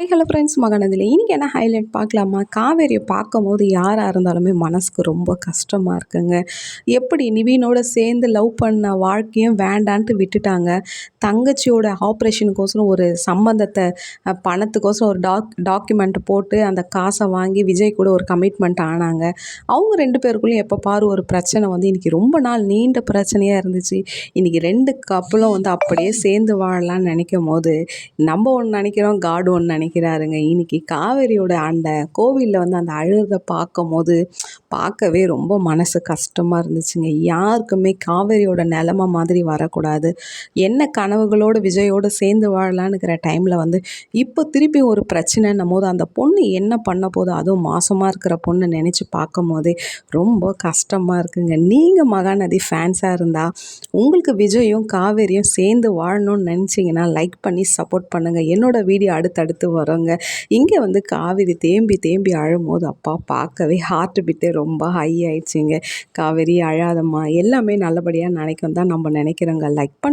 Hello friends மகாநதியில் இன்றைக்கி என்ன highlight பார்க்கலாமா? காவேரியை பார்க்கும் போது யாராக இருந்தாலுமே மனசுக்கு ரொம்ப கஷ்டமாக இருக்குங்க. எப்படி நிவீனோட சேர்ந்து லவ் பண்ண வாழ்க்கையும் வேண்டான்ட்டு விட்டுட்டாங்க? தங்கச்சியோட ஆப்ரேஷனுக்கோசரம் ஒரு சம்பந்தத்தை பணத்துக்கோசரம் ஒரு டாக் டாக்குமெண்ட் போட்டு அந்த காசை வாங்கி விஜய் கூட ஒரு கமிட்மெண்ட் ஆனாங்க. அவங்க ரெண்டு பேருக்குள்ளேயும் எப்போ பாரு ஒரு பிரச்சனை வந்து இன்றைக்கி ரொம்ப நாள் நீண்ட பிரச்சனையாக இருந்துச்சு. இன்றைக்கி ரெண்டு கப்பலும் வந்து அப்படியே சேர்ந்து வாழலாம்னு நினைக்கும் போது நம்ம ஒன்று நினைக்கிறோம் காடு ஒன்று நினைக்கிறோம். நினைக்கிறாருங்க. இன்னைக்கு காவேரியோட அந்த கோவிலில் வந்து அந்த அழுகை பார்க்கும் போது பார்க்கவே ரொம்ப மனசு கஷ்டமாக இருந்துச்சுங்க. யாருக்குமே காவேரியோட நிலமை மாதிரி வரக்கூடாது. என்ன கனவுகளோடு விஜயோடு சேர்ந்து வாழலான்னுக்கிற டைமில் வந்து இப்போ திருப்பி ஒரு பிரச்சனைன்னும் போது அந்த பொண்ணு என்ன பண்ண போதும் அதுவும் மாசமாக இருக்கிற பொண்ணு நினச்சி பார்க்கும் போதே ரொம்ப கஷ்டமாக இருக்குங்க. நீங்கள் மகாநதி ஃபேன்ஸாக இருந்தால் உங்களுக்கு விஜயும் காவேரியும் சேர்ந்து வாழணும்னு நினச்சிங்கன்னா லைக் பண்ணி சப்போர்ட் பண்ணுங்கள் என்னோடய வீடியோ அடுத்தடுத்து வரோங்க. இங்கே வந்து காவேரி தேம்பி தேம்பி அழும்போது அப்பா பார்க்கவே ஹார்ட் பீட்டே ரொம்ப ஹை ஆயிடுச்சுங்க. காவேரி அழாதம்மா எல்லாமே நல்லபடியாக நினைக்கும் தான் நம்ம நினைக்கிறோங்க. லைக் பண்ண